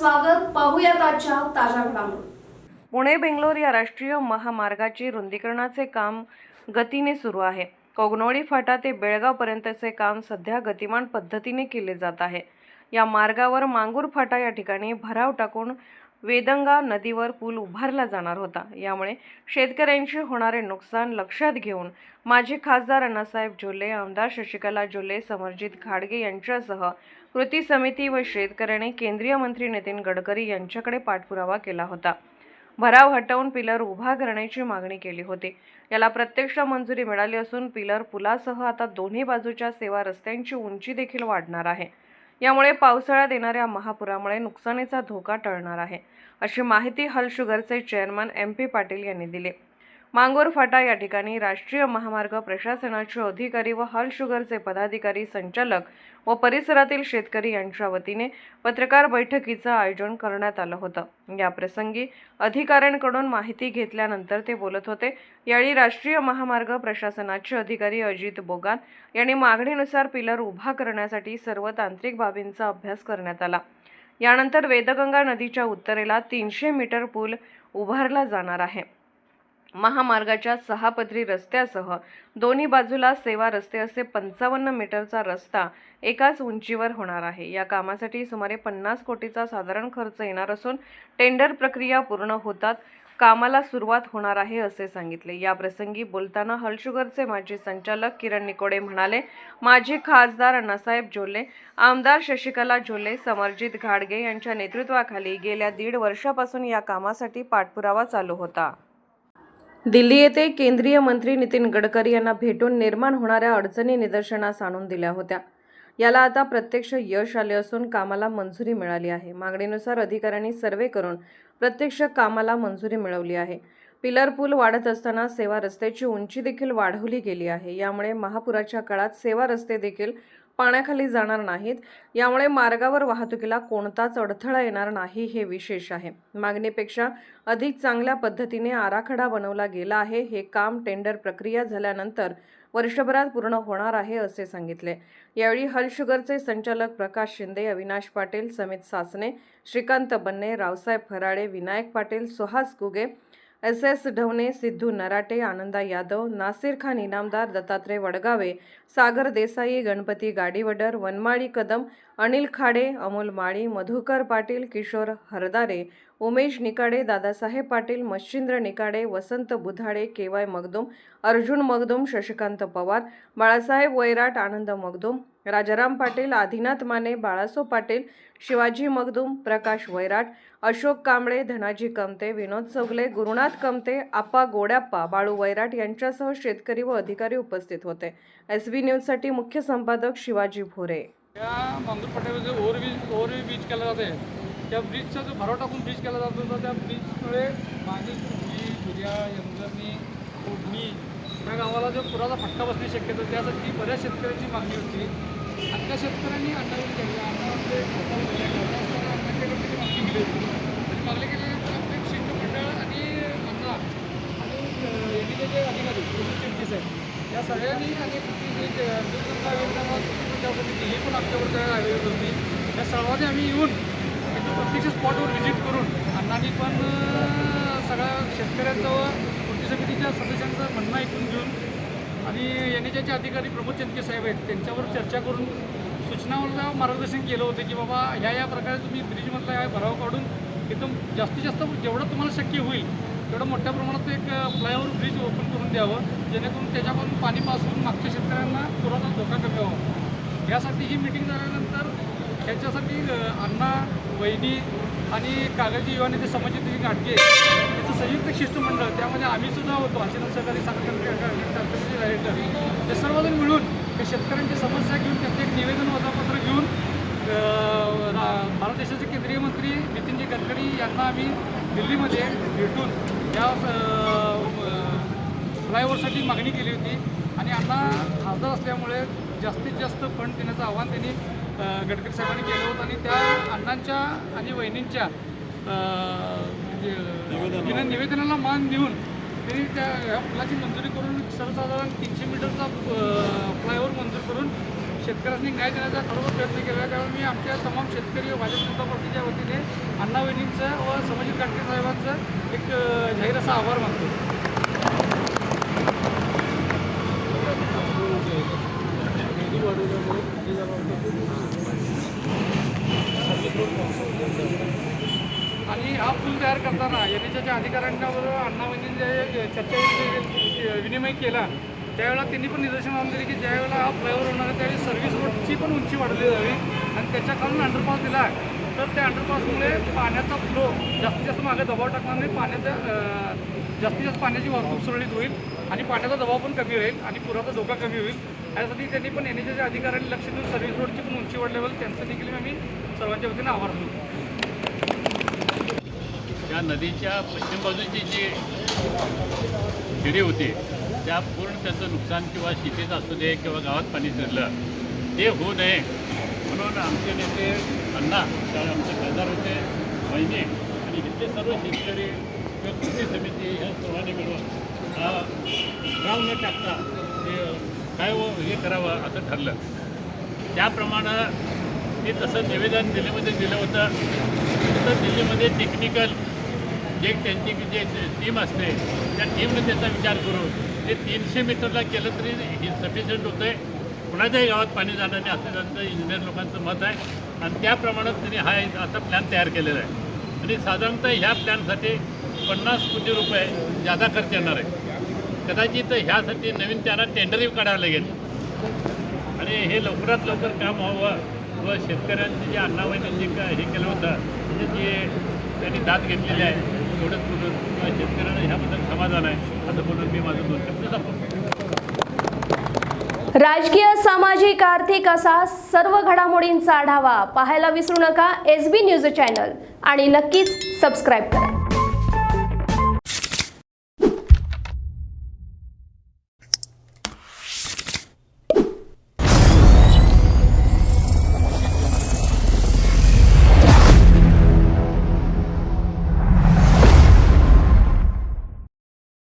स्वागत. पाहूयात आजच्या ताज्या घडामोडी. पुणे बेंगलोर या राष्ट्रीय महामार्गाची रुंदीकरणाचे काम गतीने सुरू आहे. कोगनोळी फाटा ते बेळगावपर्यंतचे काम सध्या गतिमान पद्धतीने केले जात आहे. या मार्गावर मांगूर फाटा या ठिकाणी भराव टाकून वेदंगा नदीवर पूल उभारला जाणार होता. यामुळे शेतकऱ्यांचे होणारे नुकसान लक्षात घेऊन माजी खासदार अण्णासाहेब जोल्ले आमदार शशिकला जोल्ले समरजित घाडगे यांच्यासह कृती समिती व शेतकऱ्यांनी केंद्रीय मंत्री नितीन गडकरी यांच्याकडे पाठपुरावा केला होता. भराव हटवून पिलर उभा करण्याची मागणी केली होती. याला प्रत्यक्ष मंजुरी मिळाली असून पिलर पुलासह आता दोन्ही बाजूच्या सेवा रस्त्यांची उंची देखील वाढणार आहे. यामुळे पावसाळ्यात येणाऱ्या महापुरामुळे नुकसानीचा धोका टळणार आहे अशी माहिती हल शुगरचे चेअरमन एम पी पाटील यांनी दिली. मांगोर फाटा या ठिकाणी राष्ट्रीय महामार्ग प्रशासनाचे अधिकारी व हल शुगरचे पदाधिकारी संचालक व परिसरातील शेतकरी यांच्या वतीने पत्रकार बैठकीचं आयोजन करण्यात आलं होतं. या प्रसंगी अधिकाऱ्यांकडून माहिती घेतल्यानंतर ते बोलत होते यावेळी राष्ट्रीय महामार्ग प्रशासनाचे अधिकारी अजित बोगान यांनी मागणीनुसार पिलर उभा करण्यासाठी सर्व तांत्रिक बाबींचा अभ्यास करण्यात आला. यानंतर वेदगंगा नदीच्या उत्तरेला तीनशे मीटर पूल उभारला जाणार आहे. महामार्गाच्या सहा पदरी रस्त्यासह दोन्ही बाजूला सेवा रस्ते असे पंचावन्न मीटरचा रस्ता एकाच उंचीवर होणार आहे. या कामासाठी सुमारे पन्नास कोटीचा साधारण खर्च येणार असून टेंडर प्रक्रिया पूर्ण होतात कामाला सुरुवात होणार आहे असे सांगितले. या प्रसंगी बोलताना हलशुगरचे माजी संचालक किरण निकोडे म्हणाले माजी खासदार अण्णासाहेब झोले आमदार शशिकला झोले समरजित घाडगे यांच्या नेतृत्वाखाली गेल्या दीड वर्षापासून या कामासाठी पाठपुरावा चालू होता. दिल्ली येथे केंद्रीय मंत्री नितीन गडकरी यांना भेटून निर्माण होणाऱ्या अडचणी निदर्शनास आणून दिल्या होत्या. याला आता प्रत्यक्ष यश आले असून कामाला मंजुरी मिळाली आहे. मागणीनुसार अधिकाऱ्यांनी सर्वे करून प्रत्यक्ष कामाला मंजुरी मिळवली आहे. पिलर पूल वाढत असताना सेवा रस्त्याची उंची देखील वाढवली गेली आहे. यामुळे महापुराच्या काळात सेवा रस्ते देखील पाण्याखाली जाणार नाहीत. यामुळे मार्गावर वाहतुकीला कोणताच अडथळा येणार नाही हे विशेष आहे. मागणीपेक्षा अधिक चांगल्या पद्धतीने आराखडा बनवला गेला आहे. हे काम टेंडर प्रक्रिया झाल्यानंतर वर्षभरात पूर्ण होणार आहे असे सांगितले. यावेळी हल शुगरचे संचालक प्रकाश Shinde Avinash Patil Samit Sasane Shrikant Banne Raosaheb Farale Vinayak Patil Suhas Guge S S Dhavane Siddhu Narate Ananda Yadav Nasir Khan Inamdar Dattatray Vadgave Sagar Desai Ganpati Gadivadar Vanmali Kadam Anil Khade Amol Mali Madhukar Patil Kishor Hardare Umesh Nikade Dadasaheb Patil Machhindra Nikade Vasant Budhade K Y Magdum Arjun Magdum Shashikant Pawar Balasaheb Vairat Anand Magdum Rajaram Patil Adinath Mane Balaso Patil Shivaji Magdum Prakash Vairat Ashok Kamble Dhanaji Kamate Vinod Chougale Gurunath Kamate Appa Godyappa Balu Vairat यांच्यासह शेतकरी व अधिकारी उपस्थित होते. S बी न्यूजसाठी मुख्य संपादक शिवाजी भोरे. त्या मांगूर फाट्यावर जो ओव्हरब्रिज ओव्हरब्रिज ब्रिज केला जाते त्या ब्रिजचा जो भराव टाकून ब्रिज केला जातो तर त्या ब्रिजमुळे माझी तुरी दुर्या यंगरणी ओढणी त्या गावाला जो पुराचा फटका बसणे शक्यता होती. त्यासाठी बऱ्याच शेतकऱ्यांची मागणी होती आणि त्या शेतकऱ्यांनी अण्णावरून केली अण्णावरचे अण्णांच्याकडे त्याची मागणी केली होती आणि मागणी केल्यानंतर आपले एक शिष्टमंडळ आणि अण्णा आणि एडीचे जे अधिकारी पोलीस आहेत या सगळ्यांनी आणि त्यासाठी ही पण आमच्यावर काय आयोजित होती. त्या सर्वांनी आम्ही येऊन एकदम प्रत्यक्ष स्पॉटवर व्हिजिट करून अण्णांनी पण सगळ्या शेतकऱ्यांचं व कृती समितीच्या सदस्यांचं म्हणणं ऐकून घेऊन आणि एन एच अधिकारी प्रमोद चंदके साहेब आहेत त्यांच्यावर चर्चा करून सूचनावर मार्गदर्शन केलं होतं की बाबा ह्या या प्रकारे तुम्ही ब्रिजमधला ह्या भराव काढून एकदम जास्तीत जास्त जेवढं तुम्हाला शक्य होईल तेवढं मोठ्या प्रमाणात एक फ्लायओव्हर ब्रिज ओपन करून द्यावं जेणेकरून त्याच्यापासून पाणी पासून मागच्या शेतकऱ्यांना पुराचा धोका कमी व्हावा. यासाठी ही मिटिंग झाल्यानंतर ह्याच्यासाठी अण्णा वहिनी आणि कागदी युवा नेते समाजचे गाडगे याचं संयुक्त शिष्टमंडळ त्यामध्ये आम्ही सुद्धा होतो आशीर्वाद सहकारी साखर डायरेक्टर ते सर्वजण मिळून त्या शेतकऱ्यांची समस्या घेऊन त्यांचे एक निवेदन वजापत्र घेऊन रा- भारत देशाचे केंद्रीय मंत्री नितीनजी गडकरी यांना आम्ही दिल्लीमध्ये भेटून या फ्लायओव्हरसाठी मागणी केली होती. आणि अण्णा खासदार असल्यामुळे जास्तीत जास्त फंड देण्याचं आव्हान त्यांनी गडकरी साहेबांनी केलं होतं आणि त्या अण्णांच्या आणि वहिनींच्या म्हणजे निवेदनाला. मान देऊन त्यांनी त्या ह्या पुलाची मंजुरी करून सर्वसाधारण तीनशे मीटरचा फ्लायओव्हर मंजूर करून शेतकऱ्यांनी न्याय देण्याचा खरोखर प्रयत्न केला. त्यामुळे मी आमच्या तमाम शेतकरी भाजप जनता पार्टीच्या वतीने अण्णा वहिनींचं व संभाजी काटके साहेबांचं एक जाहीर असा आभार मानतो. आणि हा पूल तयार करताना एनएचच्या अधिकाऱ्यांच्याबरोबर अधिकाऱ्यांबरोबर जे चर्चा विनिमय केला त्यावेळेला त्यांनी पण निदर्शन आणून दिली की ज्यावेळेला हा फ्लायओव्हर होणार आहे त्यावेळी सर्व्हिस रोडची पण उंची वाढली जावी आणि त्याच्या अंडरपास दिला. तर त्या अंडरपासमुळे पाण्याचा फ्लो जास्तीत जास्त मागे दबाव टाकणार नाही. पाण्याचा जास्तीत जास्त पाण्याची वाहतूक सुरळीत होईल आणि पाण्याचा दबाव पण कमी होईल आणि पुराचा धोका कमी होईल. यासाठी त्यांनी पण एन एच अधिकाऱ्यांनी लक्ष देऊन सर्व्हिस रोडची पण उंची वाढल्यावर त्यांचं देखील आम्ही सर्वांच्या वतीने आभार मानतो. त्या नदीच्या पश्चिम बाजूची जी खेडी होती त्या पूर्ण त्याचं नुकसान किंवा शेतीत असू दे किंवा गावात पाणी शिरलं ते होऊ नये म्हणून आमचे नेते अण्णा कारण आमचे खासदार होते महिने आणि इथले सर्व शेतकरी किंवा समिती ह्या सर्वांनी मिळून हा न टाकता काय व हे करावं असं ठरलं त्याप्रमाणे ते तसं निवेदन दिल्लीमध्ये दिलं होतं तसं दिल्लीमध्ये टेक्निकल जे त्यांची जे टीम असते त्या टीमने त्याचा विचार करून ते तीनशे मीटरला केलं तरी हे सफिशियंट होतं आहे कुणाच्याही गावात पाणी जाणार नाही असं त्यांचं इंजिनियर लोकांचं मत आहे आणि त्याप्रमाणे त्यांनी हा असा प्लॅन तयार केलेला आहे आणि साधारणतः ह्या प्लॅनसाठी पन्नास कोटी रुपये जादा खर्च येणार आहे. कदाचित ह्यासाठी नवीन त्यांना टेंडरही काढावं लागेल. आणि हे लवकरात लवकर काम व्हावं व शेतकऱ्यांचे जे अण्णावहिनी जे काय हे केलं होतं म्हणजे जे त्यांनी दाद घेतलेली आहे एवढंच बोलून किंवा शेतकऱ्यांना ह्याबद्दल समाधान आहे असं बोलून मी माझं दोन शब्द राजकीय सामाजिक आर्थिक असा सर्व घडामोडींचा आढावा पाहायला विसरू नका. एस बी न्यूज चॅनल आणि नक्कीच सबस्क्राईब करा.